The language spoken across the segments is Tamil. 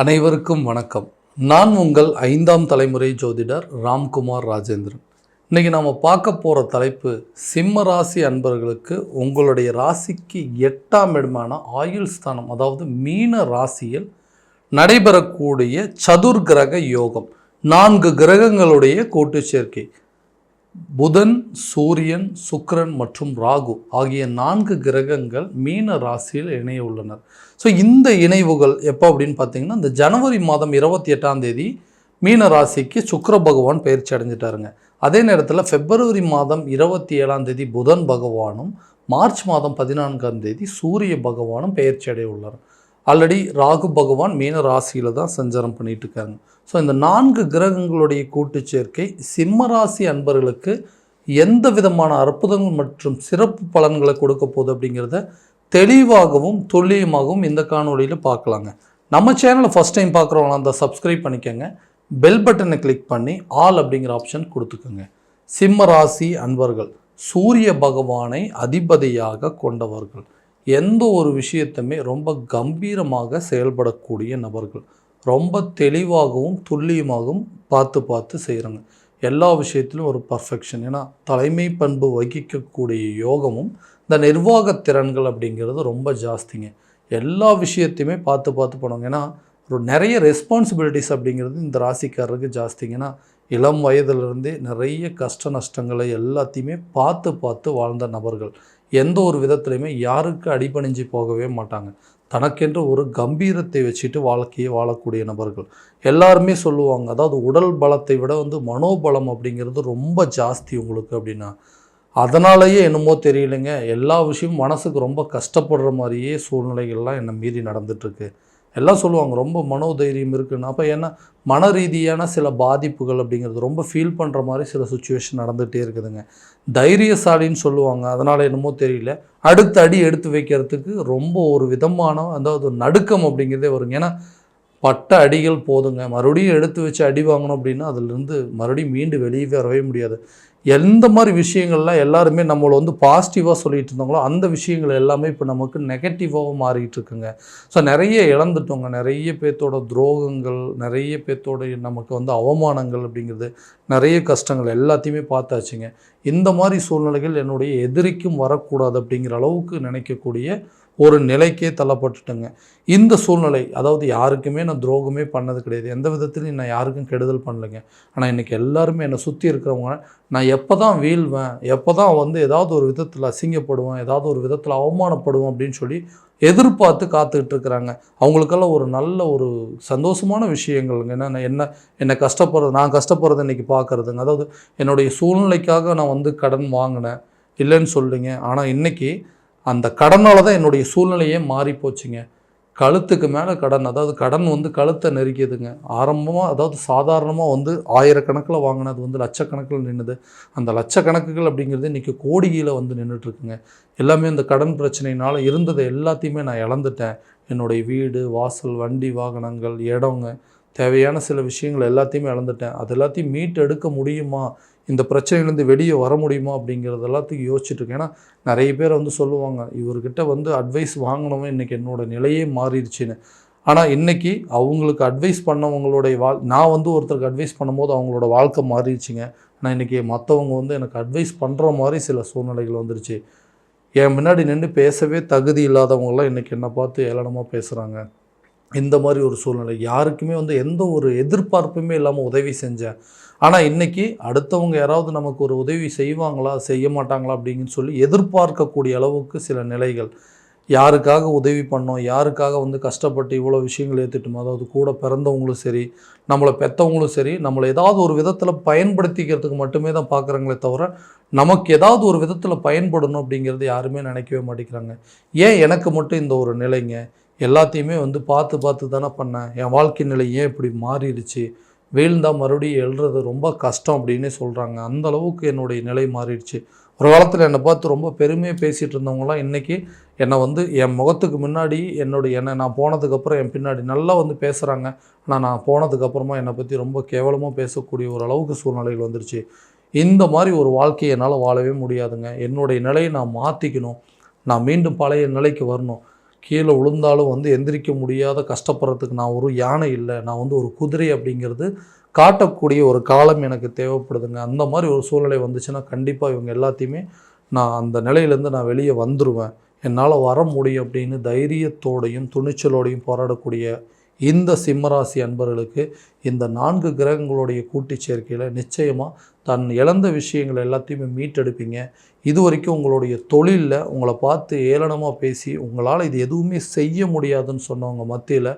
அனைவருக்கும் வணக்கம். நான் உங்கள் ஐந்தாம் தலைமுறை ஜோதிடர் ராம்குமார் ராஜேந்திரன். இன்னைக்கு நாம் பார்க்க போகிற தலைப்பு சிம்ம ராசி அன்பர்களுக்கு உங்களுடைய ராசிக்கு எட்டாம் இடமான ஆயுள் ஸ்தானம் அதாவது மீன ராசியில் நடைபெறக்கூடிய சதுர்கிரக யோகம். நான்கு கிரகங்களுடைய கூட்டு சேர்க்கை. புதன் சூரியன் சுக்ரன் மற்றும் ராகு ஆகிய நான்கு கிரகங்கள் மீன ராசியில் இணைய உள்ளனர். ஸோ இந்த இணைவுகள் எப்போ அப்படின்னு பார்த்தீங்கன்னா இந்த ஜனவரி மாதம் இருபத்தி எட்டாம் தேதி மீன ராசிக்கு சுக்கர பகவான் பயிற்சி அடைஞ்சிட்டாருங்க. அதே நேரத்தில் பிப்ரவரி மாதம் இருபத்தி ஏழாம் தேதி புதன் பகவானும் மார்ச் மாதம் பதினான்காம் தேதி சூரிய பகவானும் பெயர்ச்சி அடைய உள்ளார் ஆல்ரெடி ராகு பகவான் மீன ராசியில் தான் சஞ்சாரம் பண்ணிட்டு இருக்காங்க ஸோ இந்த நான்கு கிரகங்களுடைய கூட்டு சேர்க்கை சிம்ம ராசி அன்பர்களுக்கு எந்த விதமான அற்புதங்கள் மற்றும் சிறப்பு பலன்களை கொடுக்க போகுது அப்படிங்கிறத தெளிவாகவும் துல்லியமாகவும் இந்த காணொலியில் பார்க்கலாங்க. நம்ம சேனலை ஃபஸ்ட் டைம் பார்க்குறவங்களா அந்த சப்ஸ்கிரைப் பண்ணிக்கோங்க. பெல் பட்டனை கிளிக் பண்ணி ஆல் அப்படிங்கிற ஆப்ஷன் கொடுத்துக்கோங்க. சிம்ம ராசி அன்பர்கள் சூரிய பகவானை அதிபதியாக கொண்டவர்கள். எந்த ஒரு விஷயத்தையுமே ரொம்ப கம்பீரமாக செயல்படக்கூடிய நபர்கள். ரொம்ப தெளிவாகவும் துல்லியமாகவும் பார்த்து பார்த்து செய்கிறாங்க எல்லா விஷயத்திலும் ஒரு பர்ஃபெக்ஷன் ஏன்னா தலைமை பண்பு வகிக்கக்கூடிய யோகமும் இந்த நிர்வாக திறன்கள் அப்படிங்கிறது ரொம்ப ஜாஸ்திங்க. எல்லா விஷயத்தையுமே பார்த்து பார்த்து பண்ணுவாங்க. ஏன்னா ஒரு நிறைய ரெஸ்பான்சிபிலிட்டிஸ் அப்படிங்கிறது இந்த ராசிக்காரருக்கு ஜாஸ்திங்கன்னா இளம் வயதிலிருந்தே நிறைய கஷ்ட நஷ்டங்களை எல்லாத்தையுமே பார்த்து பார்த்து வாழ்ந்த நபர்கள். எந்த ஒரு விதத்துலையுமே யாருக்கு அடிபணிஞ்சு போகவே மாட்டாங்க. தனக்கென்று ஒரு கம்பீரத்தை வச்சுட்டு வாழ்க்கையை வாழக்கூடிய நபர்கள். எல்லாருமே சொல்லுவாங்க அதாவது உடல் பலத்தை விட வந்து மனோபலம் அப்படிங்கிறது ரொம்ப ஜாஸ்தி உங்களுக்கு அப்படின்னா. அதனாலேயே என்னமோ தெரியலைங்க எல்லா விஷயமும் மனசுக்கு ரொம்ப கஷ்டப்படுற மாதிரியே சூழ்நிலைகள்லாம் என்னை மீறி நடந்துட்டுருக்கு. எல்லாம் சொல்லுவாங்க ரொம்ப மனோதைரியம் இருக்குன்னு. அப்போ ஏன்னா மன ரீதியான சில பாதிப்புகள் அப்படிங்கிறது ரொம்ப ஃபீல் பண்ணுற மாதிரி சில சுச்சுவேஷன் நடந்துகிட்டே இருக்குதுங்க. தைரியசாலின்னு சொல்லுவாங்க அதனால் என்னமோ தெரியல. அடுத்த அடி எடுத்து வைக்கிறதுக்கு ரொம்ப ஒரு விதமான அதாவது ஒரு நடுக்கம் அப்படிங்கிறதே வருங்க. ஏன்னா பட்ட அடிகள் போதுங்க. மறுபடியும் எடுத்து வச்சு அடி வாங்கணும் அப்படின்னா அதுலேருந்து மறுபடியும் மீண்டு வெளியே வரவே முடியாது. எந்த மாதிரி விஷயங்கள்லாம் எல்லாருமே நம்மளை வந்து பாசிட்டிவாக சொல்லிட்டு இருந்தாங்களோ அந்த விஷயங்கள் எல்லாமே இப்போ நமக்கு நெகட்டிவாகவும் மாறிட்டு இருக்குங்க. ஸோ நிறைய இழந்துட்டோங்க. நிறைய பேர்த்தோட துரோகங்கள் நிறைய பேர்த்தோட நமக்கு வந்து அவமானங்கள் அப்படிங்கிறது நிறைய கஷ்டங்கள் எல்லாத்தையுமே பார்த்தாச்சுங்க. இந்த மாதிரி சூழ்நிலைகள் என்னுடைய எதிரிக்கும் வரக்கூடாது அப்படிங்கிற அளவுக்கு நினைக்கக்கூடிய ஒரு நிலைக்கே தள்ளப்பட்டுட்டேங்க. இந்த சூழ்நிலை அதாவது யாருக்குமே நான் துரோகமே பண்ணது கிடையாது. எந்த விதத்துலையும் நான் யாருக்கும் கெடுதல் பண்ணலைங்க. ஆனால் இன்றைக்கி எல்லாருமே என்னை சுற்றி இருக்கிறவங்க நான் எப்போ தான் வீழ்வேன் எப்போ தான் வந்து ஏதாவது ஒரு விதத்தில் அசிங்கப்படுவேன் ஏதாவது ஒரு விதத்தில் அவமானப்படுவேன் அப்படின்னு சொல்லி எதிர்பார்த்து காத்துக்கிட்டு இருக்கிறாங்க. அவங்களுக்கெல்லாம் ஒரு நல்ல ஒரு சந்தோஷமான விஷயங்கள்ங்க. என்ன என்ன என்னை கஷ்டப்படுறது நான் கஷ்டப்படுறது இன்றைக்கி பார்க்குறதுங்க அதாவது என்னுடைய சூழ்நிலைக்காக நான் வந்து கடன் வாங்கினேன் இல்லைன்னு சொல்லுங்க. ஆனால் இன்றைக்கி அந்த கடனால் தான் என்னுடைய சூழ்நிலையே மாறி போச்சுங்க. கழுத்துக்கு மேலே கடன் அதாவது கடன் வந்து கழுத்தை நெருக்கியதுங்க. ஆரம்பமாக அதாவது சாதாரணமாக வந்து ஆயிரக்கணக்கில் வாங்கினது வந்து லட்சக்கணக்கில் நின்றுது அந்த லட்சக்கணக்குகள் அப்படிங்கிறது இன்றைக்கி கோடியில் வந்து நின்றுட்டுருக்குங்க எல்லாமே இந்த கடன் பிரச்சனையினால் இருந்ததை எல்லாத்தையுமே நான் இழந்துட்டேன். என்னுடைய வீடு வாசல் வண்டி வாகனங்கள் இடங்க தேவையான சில விஷயங்கள் எல்லாத்தையுமே இழந்துட்டேன் அது எல்லாத்தையும் மீட் எடுக்க முடியுமா? இந்த பிரச்சனையிலேருந்து வெளியே வர முடியுமா? அப்படிங்கிறது எல்லாத்தையும் யோசிச்சுட்ருக்கேன் ஏன்னா நிறைய பேர் வந்து சொல்லுவாங்க இவர்கிட்ட வந்து அட்வைஸ் வாங்கினவன் இன்றைக்கி என்னோட நிலையே மாறிடுச்சுன்னு. ஆனால் இன்றைக்கி அவங்களுக்கு அட்வைஸ் பண்ணவங்களுடைய வாழ் நான் வந்து ஒருத்தருக்கு அட்வைஸ் பண்ணும்போது அவங்களோட வாழ்க்கை மாறிடுச்சுங்க. ஆனால் இன்றைக்கி மற்றவங்க வந்து எனக்கு அட்வைஸ் பண்ணுற மாதிரி சில சூழ்நிலைகள் வந்துருச்சு. என் முன்னாடி நின்று பேசவே தகுதி இல்லாதவங்களாம் இன்றைக்கி என்னை பார்த்து ஏளனமாக பேசுகிறாங்க இந்த மாதிரி ஒரு சூழ்நிலை. யாருக்குமே வந்து எந்த ஒரு எதிர்பார்ப்புமே இல்லாமல் உதவி செஞ்சேன் ஆனால் இன்றைக்கி அடுத்தவங்க யாராவது நமக்கு ஒரு உதவி செய்வாங்களா செய்ய மாட்டாங்களா அப்படின்னு சொல்லி எதிர்பார்க்கக்கூடிய அளவுக்கு சில நிலைகள். யாருக்காக உதவி பண்ணோம் யாருக்காக வந்து கஷ்டப்பட்டு இவ்வளோ விஷயங்கள் ஏற்றுட்டோமோ அதாவது கூட பிறந்தவங்களும் சரி நம்மளை பெற்றவங்களும் சரி நம்மளை ஏதாவது ஒரு விதத்தில் பயன்படுத்திக்கிறதுக்கு மட்டுமே தான் பார்க்குறாங்களே தவிர நமக்கு ஏதாவது ஒரு விதத்தில் பயன்படணும் அப்படிங்கிறது யாருமே நினைக்கவே மாட்டேங்கிறாங்க. ஏன் எனக்கு மட்டும் இந்த ஒரு நிலைங்க? எல்லாத்தையுமே வந்து பார்த்து பார்த்து தானே பண்ணேன். என் வாழ்க்கை நிலை ஏன் இப்படி மாறிடுச்சு? வீழ்ந்தால் மறுபடியும் எழுறது ரொம்ப கஷ்டம் அப்படின்னே சொல்கிறாங்க அந்த அளவுக்கு என்னுடைய நிலை மாறிடுச்சு. ஒரு காலத்தில் என்னை பார்த்து ரொம்ப பெருமையாக பேசிகிட்டு இருந்தவங்களாம் இன்றைக்கி என்னை வந்து என் முகத்துக்கு முன்னாடி என்னுடைய என்னை நான் போனதுக்கப்புறம் என் பின்னாடி நல்லா வந்து பேசுகிறாங்க ஆனால் நான் போனதுக்கப்புறமா என்னை பற்றி ரொம்ப கேவலமாக பேசக்கூடிய ஒரு அளவுக்கு சூழ்நிலைகள் வந்துருச்சு. இந்த மாதிரி ஒரு வாழ்க்கையை என்னால் வாழவே முடியாதுங்க. என்னுடைய நிலையை நான் மாற்றிக்கணும் நான் மீண்டும் பழைய நிலைக்கு வரணும். கீழே விழுந்தாலும் வந்து எந்திரிக்க முடியாத கஷ்டப்படுறதுக்கு நான் ஒரு யானை இல்லை. நான் வந்து ஒரு குதிரை அப்படிங்கிறது காட்டக்கூடிய ஒரு காலம் எனக்கு தேவைப்படுதுங்க. அந்த மாதிரி ஒரு சூழ்நிலை வந்துச்சுன்னா கண்டிப்பாக இவங்க எல்லாத்தையுமே நான் அந்த நிலையிலேருந்து நான் வெளியே வந்துடுவேன் என்னால் வர முடியும் அப்படின்னு தைரியத்தோடையும் துணிச்சலோடையும் போராடக்கூடிய இந்த சிம்மராசி அன்பர்களுக்கு இந்த நான்கு கிரகங்களுடைய கூட்டு சேர்க்கையில் நிச்சயமாக தன் இழந்த விஷயங்கள் எல்லாத்தையுமே மீட்டெடுப்பீங்க. இது வரைக்கும் உங்களுடைய தொழிலில் உங்களை பார்த்து ஏளனமாக பேசி உங்களால் இது எதுவுமே செய்ய முடியாதுன்னு சொன்னவங்க மத்தியில்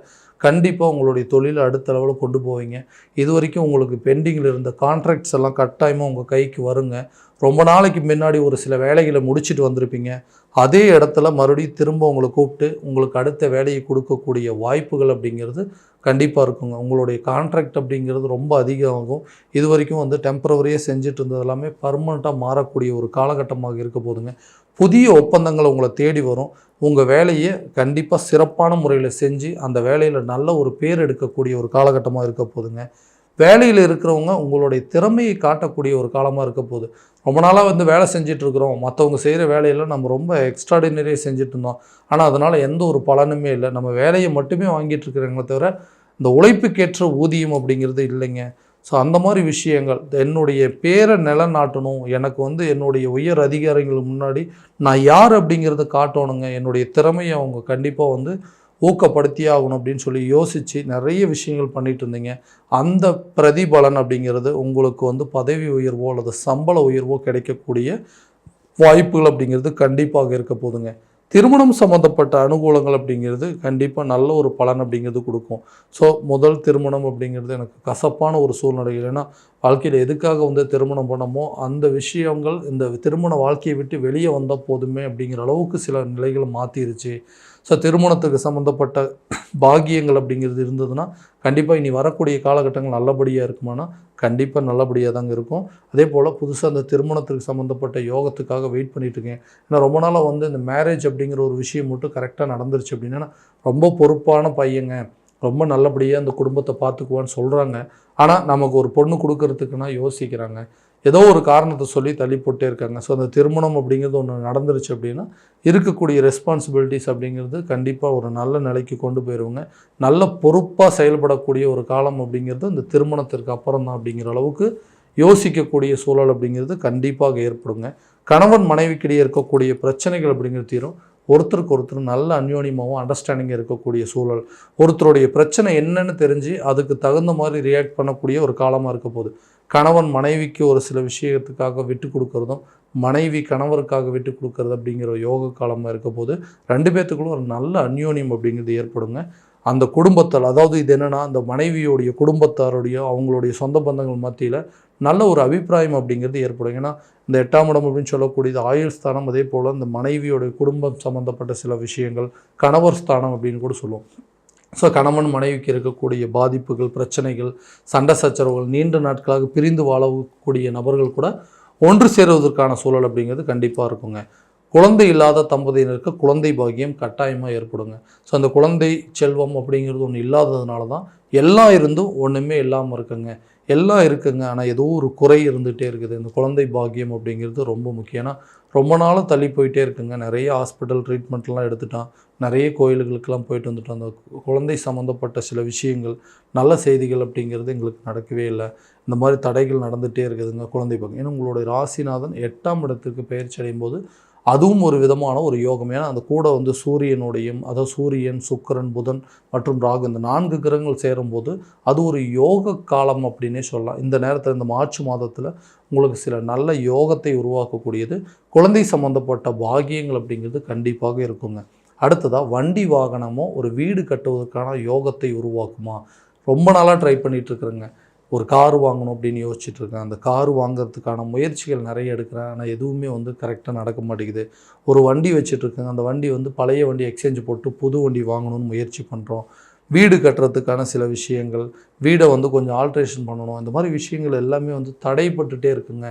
கண்டிப்பாக உங்களுடைய தொழிலை அடுத்த லெவலில் கொண்டு போவீங்க. இது வரைக்கும் உங்களுக்கு பெண்டிங்கில் இருந்த கான்ட்ராக்ட்ஸ் எல்லாம் கட்டாயமாக உங்கள் கைக்கு வருங்க. ரொம்ப நாளைக்கு முன்னாடி ஒரு சில வேலைகளை முடிச்சுட்டு வந்திருப்பீங்க. அதே இடத்துல மறுபடியும் திரும்ப உங்களை கூப்பிட்டு உங்களுக்கு அடுத்த வேலையை கொடுக்கக்கூடிய வாய்ப்புகள் அப்படிங்கிறது கண்டிப்பாக இருக்குங்க. உங்களுடைய கான்ட்ராக்ட் அப்படிங்கிறது ரொம்ப அதிகமாகும். இது வரைக்கும் வந்து டெம்பரவரியாக செஞ்சுட்டு இருந்தது எல்லாமே பர்மனெண்ட்டாக மாறக்கூடிய ஒரு காலகட்டமாக இருக்க போதுங்க புதிய ஒப்பந்தங்கள் உங்களை தேடி வரும். உங்கள் வேலையை கண்டிப்பாக சிறப்பான முறையில் செஞ்சு அந்த வேலையில் நல்ல ஒரு பேர் எடுக்கக்கூடிய ஒரு காலகட்டமாக இருக்க போதுங்க வேலையில் இருக்கிறவங்க உங்களுடைய திறமையை காட்டக்கூடிய ஒரு காலமாக இருக்க போகுது. ரொம்ப நாளாக வந்து வேலை செஞ்சிட்ருக்குறோம் மற்றவங்க செய்கிற வேலையெல்லாம் நம்ம ரொம்ப எக்ஸ்ட்ராடினரியாக செஞ்சுட்டு இருந்தோம். ஆனால் அதனால் எந்த ஒரு பலனுமே இல்லை. நம்ம வேலையை மட்டுமே வாங்கிட்டு இருக்கிறவங்களே தவிர இந்த உழைப்புக்கேற்ற ஊதியம் அப்படிங்கிறது இல்லைங்க. ஸோ அந்த மாதிரி விஷயங்கள் என்னுடைய பேரை நிலநாட்டணும் எனக்கு வந்து என்னுடைய உயர் அதிகாரிகள் முன்னாடி நான் யார் அப்படிங்கிறத காட்டணுங்க. என்னுடைய திறமையை அவங்க கண்டிப்பாக வந்து ஊக்கப்படுத்தியே ஆகணும் அப்படின்னு சொல்லி யோசித்து நிறைய விஷயங்கள் பண்ணிட்டு இருந்தீங்க. அந்த பிரதிபலன் அப்படிங்கிறது உங்களுக்கு வந்து பதவி உயர்வோ அல்லது சம்பள உயர்வோ கிடைக்கக்கூடிய வாய்ப்புகள் அப்படிங்கிறது கண்டிப்பாக இருக்க போதுங்க. திருமணம் சம்மந்தப்பட்ட அனுகூலங்கள் அப்படிங்கிறது கண்டிப்பாக நல்ல ஒரு பலன் அப்படிங்கிறது கொடுக்கும். ஸோ முதல் திருமணம் அப்படிங்கிறது எனக்கு கசப்பான ஒரு சூழ்நிலை ஏன்னா வாழ்க்கையில் எதுக்காக வந்து திருமணம் பண்ணமோ அந்த விஷயங்கள் இந்த திருமண வாழ்க்கையை விட்டு வெளியே வந்தால் போதுமே அப்படிங்கிற அளவுக்கு சில நிலைகளை மாற்றிருச்சு ஸோ திருமணத்துக்கு சம்மந்தப்பட்ட பாகியங்கள் அப்படிங்கிறது இருந்ததுன்னா கண்டிப்பாக இனி வரக்கூடிய காலகட்டங்கள் நல்லபடியாக இருக்குமானா கண்டிப்பாக நல்லபடியாக தாங்க இருக்கும். அதே போல் புதுசாக அந்த திருமணத்துக்கு சம்மந்தப்பட்ட யோகத்துக்காக வெயிட் பண்ணிட்டு இருக்கேன். ஏன்னா ரொம்ப நாளாக வந்து இந்த மேரேஜ் அப்படிங்கிற ஒரு விஷயம் மட்டும் கரெக்டாக நடந்துருச்சு அப்படின்னா ரொம்ப பொறுப்பான பையங்க. ரொம்ப நல்லபடியாக அந்த குடும்பத்தை பார்த்துக்குவான்னு சொல்கிறாங்க ஆனால் நமக்கு ஒரு பொண்ணு கொடுக்கறதுக்குன்னா யோசிக்கிறாங்க. ஏதோ ஒரு காரணத்தை சொல்லி தள்ளி போட்டே இருக்காங்க. ஸோ அந்த திருமணம் அப்படிங்கிறது ஒன்று நடந்துருச்சு அப்படின்னா இருக்கக்கூடிய ரெஸ்பான்சிபிலிட்டிஸ் அப்படிங்கிறது கண்டிப்பாக ஒரு நல்ல நிலைக்கு கொண்டு போயிடுவாங்க நல்ல பொறுப்பாக செயல்படக்கூடிய ஒரு காலம் அப்படிங்கிறது இந்த திருமணத்திற்கு அப்புறம் தான் அப்படிங்கிற அளவுக்கு யோசிக்கக்கூடிய சூழல் அப்படிங்கிறது கண்டிப்பாக ஏற்படுங்க. கணவன் மனைவிக்கிடையே இருக்கக்கூடிய பிரச்சனைகள் அப்படிங்கிறது தீரும். ஒருத்தருக்கு ஒருத்தர் நல்ல அந்யோன்யமாகவும் அண்டர்ஸ்டாண்டிங்காக இருக்கக்கூடிய சூழல். ஒருத்தருடைய பிரச்சனை என்னன்னு தெரிஞ்சு அதுக்கு தகுந்த மாதிரி ரியாக்ட் பண்ணக்கூடிய ஒரு காலமாக இருக்க போகுது. கணவன் மனைவிக்கு ஒரு சில விஷயத்துக்காக விட்டு கொடுக்குறதும் மனைவி கணவருக்காக விட்டு கொடுக்கறது அப்படிங்கிற யோக காலமாக இருக்க போது ரெண்டு பேர்த்துக்குள்ள ஒரு நல்ல அந்யோன்யம் அப்படிங்கிறது ஏற்படுங்க. அந்த குடும்பத்தால் அதாவது இது என்னென்னா அந்த மனைவியோடைய குடும்பத்தாருடைய அவங்களுடைய சொந்த பந்தங்கள் மத்தியில் நல்ல ஒரு அபிப்பிராயம் அப்படிங்கிறது ஏற்படும். ஏன்னா இந்த எட்டாம் இடம் அப்படின்னு சொல்லக்கூடியது ஆயுள் ஸ்தானம் அதே போல் இந்த மனைவியோடைய குடும்பம் சம்மந்தப்பட்ட சில விஷயங்கள் கணவர் ஸ்தானம் அப்படின்னு கூட சொல்லுவோம். ஸோ கணவன் மனைவிக்கு இருக்கக்கூடிய பாதிப்புகள் பிரச்சனைகள் சண்டை சச்சரவுகள் நீண்ட நாட்களாக பிரிந்து வாழக்கூடிய நபர்கள் கூட ஒன்று சேருவதற்கான சூழல் அப்படிங்கிறது கண்டிப்பாக இருக்குங்க. குழந்தை இல்லாத தம்பதியினருக்கு குழந்தை பாக்கியம் கட்டாயமாக ஏற்படுங்க. ஸோ அந்த குழந்தை செல்வம் அப்படிங்கிறது ஒன்று இல்லாததுனால தான் எல்லாம் இருந்தும் ஒன்றுமே இல்லாமல் இருக்குங்க. எல்லாம் இருக்குங்க. ஆனால் ஏதோ ஒரு குறை இருந்துகிட்டே இருக்குது. இந்த குழந்தை பாக்கியம் அப்படிங்கிறது ரொம்ப முக்கியம் ஏன்னா ரொம்ப நாளாக தள்ளி போயிட்டே இருக்குங்க. நிறைய ஹாஸ்பிட்டல் ட்ரீட்மெண்ட்லாம் எடுத்துட்டான். நிறைய கோயில்களுக்கெல்லாம் போயிட்டு வந்துட்டோம் அந்த குழந்தை சம்மந்தப்பட்ட சில விஷயங்கள் நல்ல செய்திகள் அப்படிங்கிறது எங்களுக்கு நடக்கவே இல்லை. இந்த மாதிரி தடைகள் நடந்துகிட்டே இருக்குதுங்க குழந்தை பாக்கியம். ஏன்னா உங்களுடைய ராசிநாதன் எட்டாம் இடத்துக்கு பயிற்சி அடையும் போது அதுவும் ஒரு விதமான ஒரு யோகம். ஏன்னா அந்த கூட வந்து சூரியனுடையும் அதாவது சூரியன் சுக்கிரன் புதன் மற்றும் ராகு இந்த நான்கு கிரகங்கள் சேரும்போது அது ஒரு யோக காலம் அப்படின்னே சொல்லலாம். இந்த நேரத்தில் இந்த மார்ச் மாதத்தில் உங்களுக்கு சில நல்ல யோகத்தை உருவாக்கக்கூடியது. குழந்தை சம்பந்தப்பட்ட பாகியங்கள் அப்படிங்கிறது கண்டிப்பாக இருக்குங்க. அடுத்ததாக வண்டி வாகனமோ ஒரு வீடு கட்டுவதற்கான யோகத்தை உருவாக்குமா? ரொம்ப நாளாக ட்ரை பண்ணிகிட்ருக்குறேங்க ஒரு கார் வாங்கணும் அப்படின்னு யோசிச்சுட்டு இருக்கேன். அந்த கார் வாங்குறதுக்கான முயற்சிகள் நிறைய எடுக்கிறேன். ஆனால் எதுவுமே வந்து கரெக்டாக நடக்க மாட்டேங்குது. ஒரு வண்டி வச்சுட்ருக்கேன் அந்த வண்டி வந்து பழைய வண்டி எக்ஸ்சேஞ்ச் போட்டு புது வண்டி வாங்கணும்னு முயற்சி பண்ணுறோம் வீடு கட்டுறதுக்கான சில விஷயங்கள் வீடை வந்து கொஞ்சம் ஆல்ட்ரேஷன் பண்ணணும். இந்த மாதிரி விஷயங்கள் எல்லாமே வந்து தடைப்பட்டுட்டே இருக்குங்க.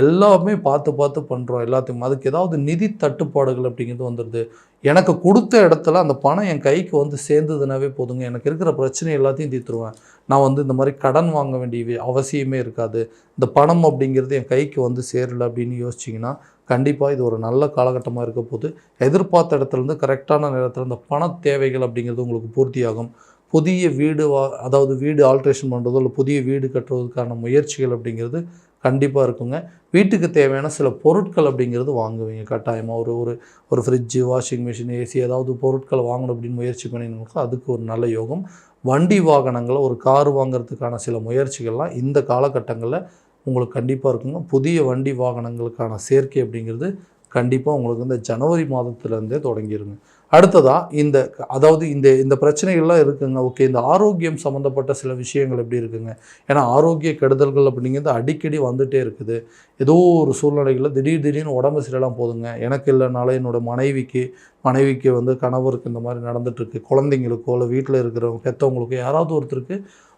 எல்லாமே பார்த்து பார்த்து பண்ணுறோம் எல்லாத்தையும். அதுக்கு ஏதாவது நிதி தட்டுப்பாடுகள் அப்படிங்கிறது வந்துடுது எனக்கு கொடுத்த இடத்துல அந்த பணம் என் கைக்கு வந்து சேர்ந்ததுனாவே போதுங்க. எனக்கு இருக்கிற பிரச்சனை எல்லாத்தையும் தீர்த்துருவேன். நான் வந்து இந்த மாதிரி கடன் வாங்க வேண்டிய அவசியமே இருக்காது. இந்த பணம் அப்படிங்கிறது என் கைக்கு வந்து சேரலை அப்படின்னு யோசிச்சிங்கன்னா கண்டிப்பாக இது ஒரு நல்ல காலகட்டமாக இருக்க போது எதிர்பார்த்த இடத்துலேருந்து கரெக்டான நேரத்தில் இந்த பண தேவைகள் அப்படிங்கிறது உங்களுக்கு பூர்த்தியாகும். புதிய வீடு வா அதாவது வீடு ஆல்ட்ரேஷன் பண்ணுறதோ இல்லை புதிய வீடு கட்டுறதுக்கான முயற்சிகள் அப்படிங்கிறது கண்டிப்பாக இருக்குங்க. வீட்டுக்கு தேவையான சில பொருட்கள் அப்படிங்கிறது வாங்குவீங்க. கட்டாயமாக ஒரு ஒரு ஒரு ஃப்ரிட்ஜு வாஷிங் மிஷின் ஏசி ஏதாவது பொருட்களை வாங்கணும் அப்படின்னு முயற்சி பண்ணிங்கன்னா அதுக்கு ஒரு நல்ல யோகம். வண்டி வாகனங்களை ஒரு கார் வாங்கிறதுக்கான சில முயற்சிகள்லாம் இந்த காலகட்டங்களில் உங்களுக்கு கண்டிப்பாக இருக்குங்க. புதிய வண்டி வாகனங்களுக்கான சேர்க்கை அப்படிங்கிறது கண்டிப்பாக உங்களுக்கு இந்த ஜனவரி மாதத்துலேருந்தே தொடங்கிருங்க. அடுத்ததாக இந்த அதாவது இந்த இந்த பிரச்சனைகள்லாம் இருக்குங்க. ஓகே இந்த ஆரோக்கியம் சம்மந்தப்பட்ட சில விஷயங்கள் எப்படி இருக்குங்க? ஏன்னா ஆரோக்கிய கெடுதல்கள் அப்படிங்கிறது அடிக்கடி வந்துகிட்டே இருக்குது. ஏதோ ஒரு சூழ்நிலைகளில் திடீர் திடீர்னு உடம்பு சரியில்லாம் போதுங்க எனக்கு இல்லைனால என்னோட மனைவிக்கு மனைவிக்கு வந்து கணவருக்கு இந்த மாதிரி நடந்துகிட்ருக்கு குழந்தைங்களுக்கோ இல்லை வீட்டில் இருக்கிறவங்க பெற்றவங்களுக்கோ யாராவது ஒருத்தருக்கு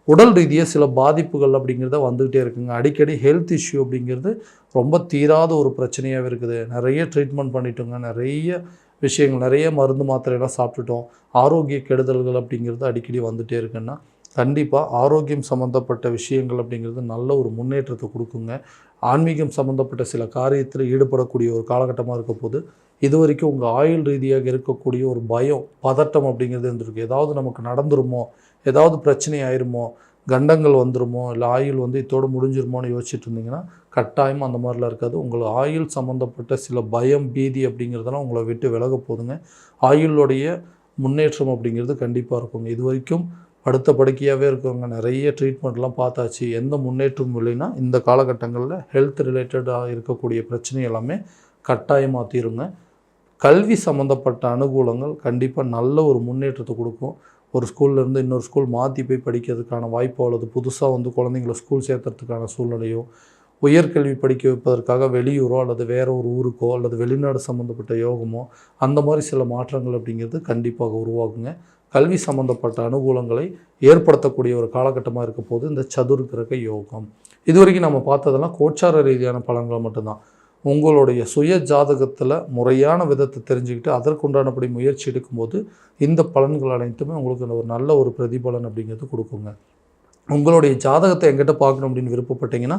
உடல் ரீதியாக சில பாதிப்புகள் அப்படிங்கிறத வந்துக்கிட்டே இருக்குங்க. அடிக்கடி ஹெல்த் இஷ்யூ அப்படிங்கிறது ரொம்ப தீராத ஒரு பிரச்சனையாகவே இருக்குது. நிறைய ட்ரீட்மெண்ட் பண்ணிட்டோங்க. நிறைய விஷயங்கள் நிறைய மருந்து மாத்திரையெல்லாம் சாப்பிட்டுட்டோம். ஆரோக்கிய கெடுதல்கள் அப்படிங்கிறது அடிக்கடி வந்துகிட்டே இருக்குன்னா கண்டிப்பாக ஆரோக்கியம் சம்மந்தப்பட்ட விஷயங்கள் அப்படிங்கிறது நல்ல ஒரு முன்னேற்றத்தை கொடுக்குங்க. ஆன்மீகம் சம்மந்தப்பட்ட சில காரியத்தில் ஈடுபடக்கூடிய ஒரு காலகட்டமாக இருக்க போது இது வரைக்கும் உங்கள் ஆயுள் ரீதியாக இருக்கக்கூடிய ஒரு பயம் பதட்டம் அப்படிங்கிறது இருந்திருக்கு. ஏதாவது நமக்கு நடந்துருமோ ஏதாவது பிரச்சனை ஆயிருமோ கண்டங்கள் வந்துருமோ இல்லை ஆயுள் வந்து இதோடு முடிஞ்சிருமோன்னு யோசிச்சுட்டு இருந்தீங்கன்னா கட்டாயமாக அந்த மாதிரிலாம் இருக்காது. உங்களை ஆயுள் சம்மந்தப்பட்ட சில பயம் பீதி அப்படிங்கிறதெல்லாம் உங்களை விட்டு விலக போதுங்க. ஆயுளுடைய முன்னேற்றம் அப்படிங்கிறது கண்டிப்பாக இருக்குங்க. இது வரைக்கும் அடுத்த படுக்கையாகவே இருக்கவங்க நிறைய ட்ரீட்மெண்ட்லாம் பார்த்தாச்சு. எந்த முன்னேற்றமும் இல்லைன்னா இந்த காலகட்டங்களில் ஹெல்த் ரிலேட்டடாக இருக்கக்கூடிய பிரச்சனை எல்லாமே கட்டாயமாக தீருங்க. கல்வி சம்மந்தப்பட்ட அனுகூலங்கள் கண்டிப்பாக நல்ல ஒரு முன்னேற்றத்தை கொடுக்கும். ஒரு ஸ்கூல்லேருந்து இன்னொரு ஸ்கூல் மாற்றி போய் படிக்கிறதுக்கான வாய்ப்போ அல்லது புதுசாக வந்து குழந்தைங்கள ஸ்கூல் சேர்த்துறதுக்கான சூழ்நிலையோ உயர்கல்வி படிக்க வைப்பதற்காக வெளியூரோ அல்லது வேற ஒரு ஊருக்கோ அல்லது வெளிநாடு சம்மந்தப்பட்ட யோகமோ அந்த மாதிரி சில மாற்றங்கள் அப்படிங்கிறது கண்டிப்பாக உருவாகுங்க. கல்வி சம்மந்தப்பட்ட அனுகூலங்களை ஏற்படுத்தக்கூடிய ஒரு காலகட்டமாக இருக்க போது இந்த சதுர் கிரக யோகம். இது வரைக்கும் நம்ம பார்த்ததெல்லாம் கோச்சார ரீதியான பலன்கள் மட்டும்தான். உங்களுடைய சுய ஜாதகத்தில் முறையான விதத்தை தெரிஞ்சுக்கிட்டு அதற்குண்டானபடி முயற்சி எடுக்கும்போது இந்த பலன்கள் அனைத்துமே உங்களுக்கு ஒரு நல்ல ஒரு பிரதிபலன் அப்படிங்கிறது கொடுக்குங்க. உங்களுடைய ஜாதகத்தை எங்கிட்ட பார்க்கணும் அப்படின்னு விருப்பப்பட்டீங்கன்னா